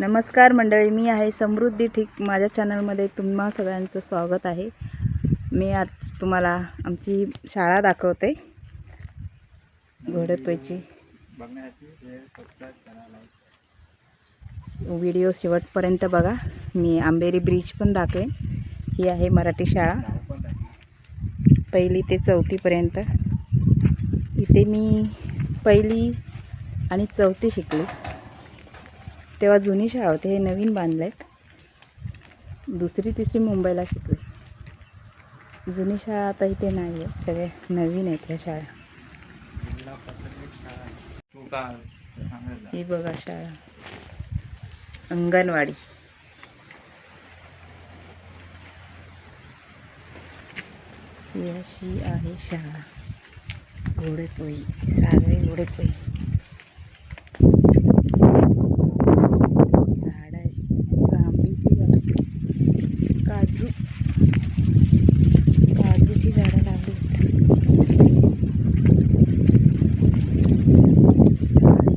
नमस्कार मंडळी मी आहे समृद्धी ठीक माझ्या चॅनलमध्ये तुम्हा सगळ्यांचं स्वागत आहे. मी आज तुम्हाला आमची शाळा दाखवते. घोडेपैची व्हिडिओ शेवटपर्यंत बघा. मी आंबेरी ब्रिज पण दाखवेन. ही आहे मराठी शाळा. पहिली ते चौथीपर्यंत इथे मी पहिली आणि चौथी शिकली. तेव्हा जुनी शाळा होती हे नवीन बांधले आहेत दुसरी तिसरी मुंबईला शिकली. जुनी शाळा आता इथे नाही आहे सगळे नवीन आहेत ह्या शाळा. ही बघा शाळा. अंगणवाडी. ही अशी आहे शाळा. घोडेपोई सागरी घोडेपोई झाड आहे जांभीची झाड काजू काजूची झाडं लावली आहेत. शाळा आहे.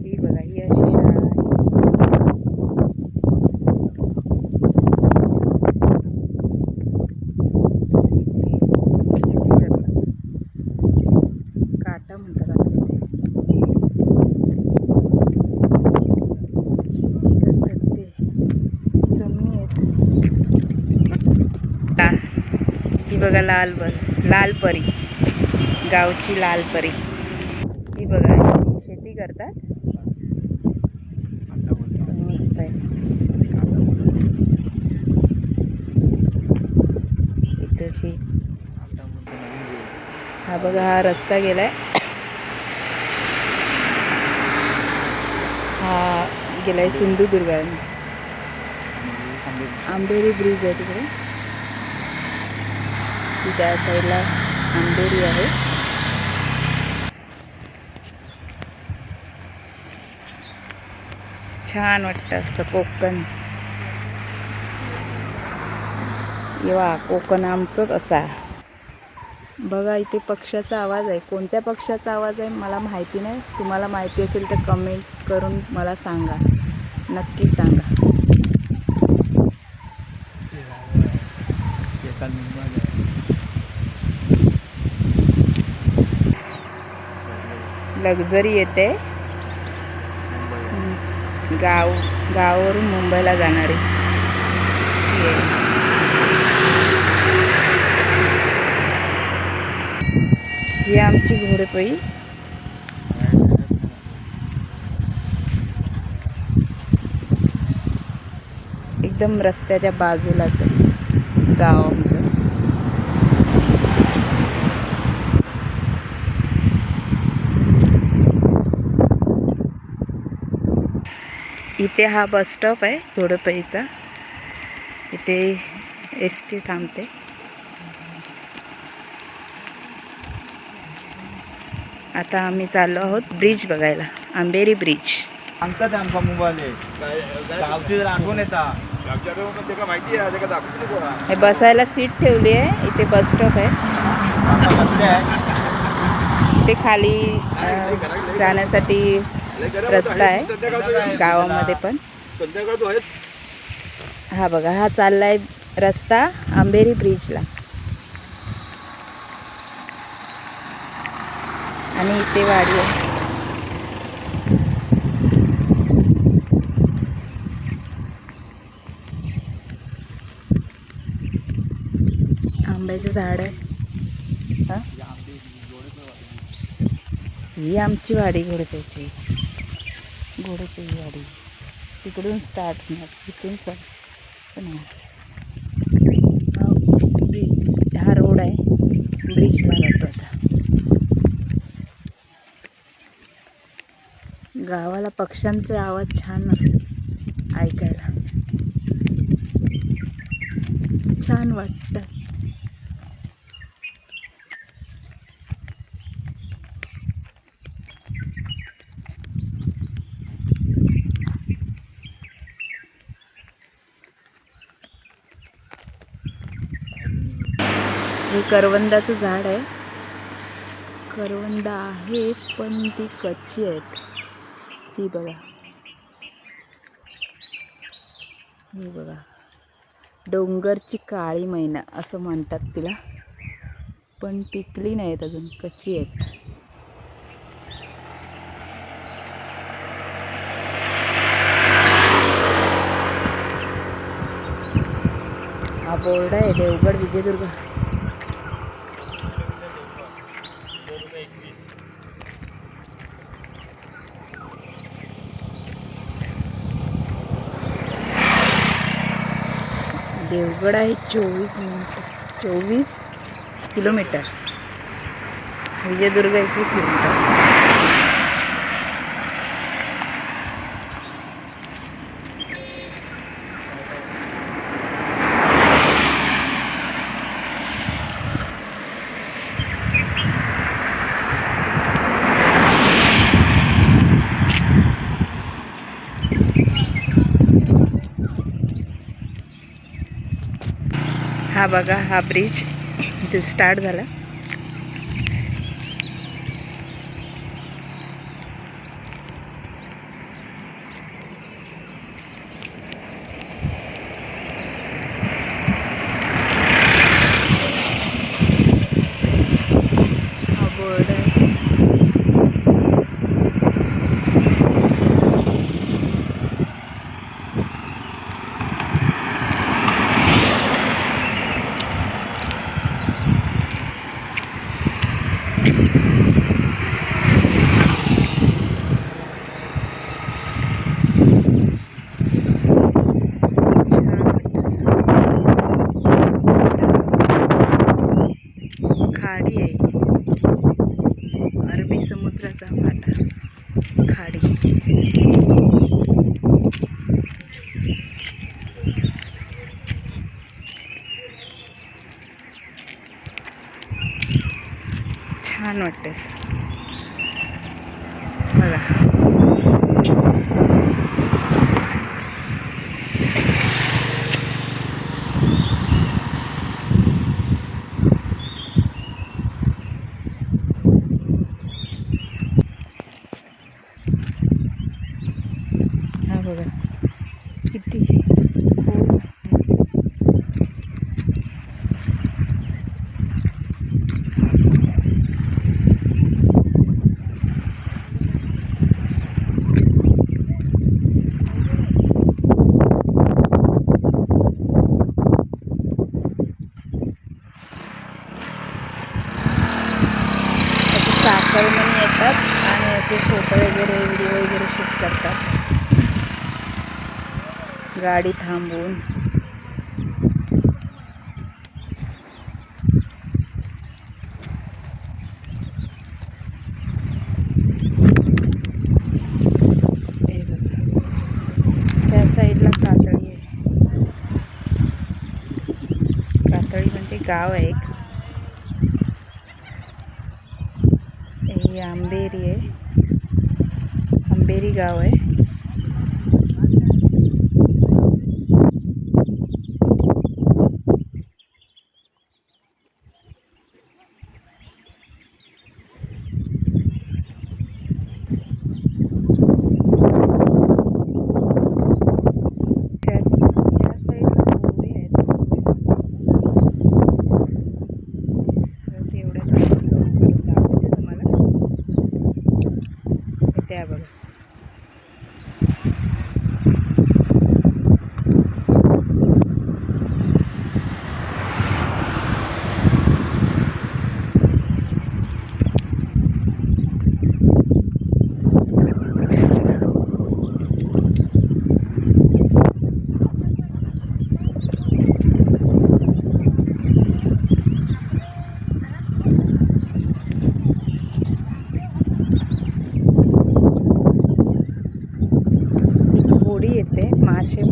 ही बघा ही अशी शाळा आहे काटा म्हणतात आमच्या इथे. शेती करतात ते जमिनी आहेत ला- ही बघा लाल बर लाल परी. गावची लाल परी. ही बघा शेती करतात. मस्त आहे. इथे हा बघा हा रस्ता गेलाय. हा गेलाय सिंधुदुर्ग आंबेरी ब्रिज आहे तिकडे. वरती त्या साईडला आंबेरी आहे. छान वाटतं असं कोकण. येवा कोकण आमचंच असा. बघा इथे पक्षाचा आवाज आहे. कोणत्या पक्षाचा आवाज आहे मला माहिती नाही. तुम्हाला माहिती असेल तर कमेंट करून मला सांगा. नक्की सांगा. लक्झरी येते. गाव गावावरून मुंबईला जाणारी. ही आमची घोडेपळी. एकदम रस्त्याच्या बाजूलाच गाव आमचं. इथे हा बस स्टॉप आहे घोडेपळीचा इथे एस टी थांबते. आता आम्ही चाललो आहोत ब्रिज बघायला आंबेरी ब्रिज. सांगतात आमका मोबाईल गावची जर आठवण येता गावच्या का माहिती आहे हे बसायला सीट ठेवली आहे इथे बस स्टॉप आहे. ते खाली जाण्यासाठी रस्ता आहे गावामध्ये पण. हा बघा हा चाललाय रस्ता आंबेरी ब्रिजला. आणि इथे वाडी आहे. आंब्याचं झाड आहे. ही? आमची वाडी घोडपेची घोडपेची गाडी तिकडून स्टार्ट मग इथून सर. पण आहे. ब्रिज हा रोड आहे. ब्रिजला जातो आता. गावाला पक्ष्यांचे आवाज छान असते ऐकायला. छान वाटतं. करवंदाचं झाड आहे. करवंदा आहे पण ती कच्ची आहेत. ती बघा. ही बघा. डोंगरची काळी मैना असं म्हणतात तिला. पण पिकली नाहीत अजून कच्ची आहेत. हा बोर्ड आहे देवगड विजयदुर्ग. देवगड आहे चोवीस मिनिट. चोवीस किलोमीटर. विजयदुर्ग एकवीस किलोमीटर. बघा हा ब्रिज इथे स्टार्ट झाला हा बोर्ड आहे छान वाटतं समुद्र. खाडी आहे अरबी समुद्राचा फाटा. खाडी. छान वाटते बघा. शूट गाडी थांबवून हे. त्या साईडला कातळी आहे. गाव एक. ही आंबेरी आहे. आंबेरी गाव आहे त्या त्या साईडला गोवे आहेत तेवढ्या झूम करून दाखवते तुम्हाला हे त्या बघा एक होडी येते. मासे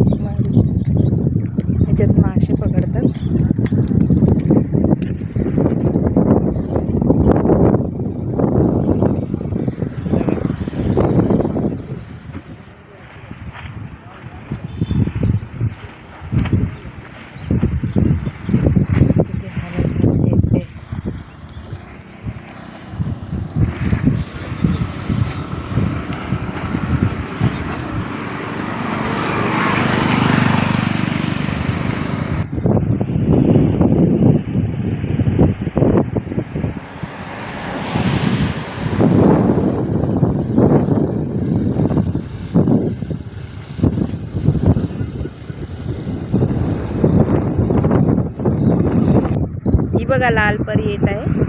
ह्याच्यात मासे पकडतात किती हालत झाली आहे ते. बघा लाल परी येत आहे.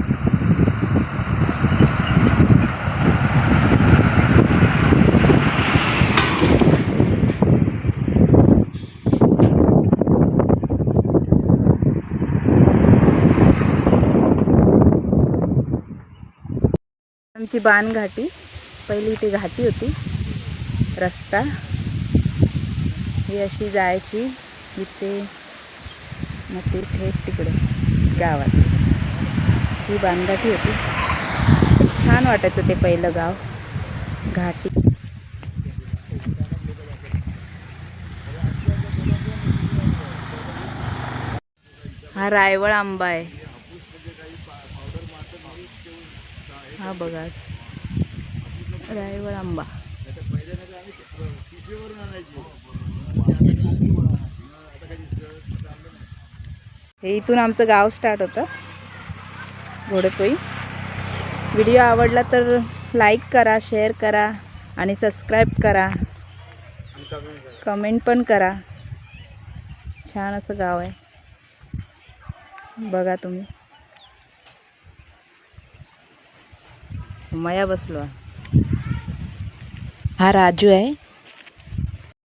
आमची बाण घाटी पहिली इथे घाटी होती रस्ता. ही अशी जायची इथे मग तिथे तिकडे. गावात. अशी बांधाटी होती. छान वाटायचं ते पहिलं गाव. घाटी. हा रायवळ आंबा आहे. हा बघा. रायवळ आंबा. हे इथून आमचं गाव स्टार्ट होतं. घोडेपोई व्हिडिओ आवडला तर लाईक करा शेअर करा आणि सबस्क्राईब करा. कमेंट पण करा. छान असं गाव आहे. बघा तुम्ही. मया बसलो हा राजू आहे.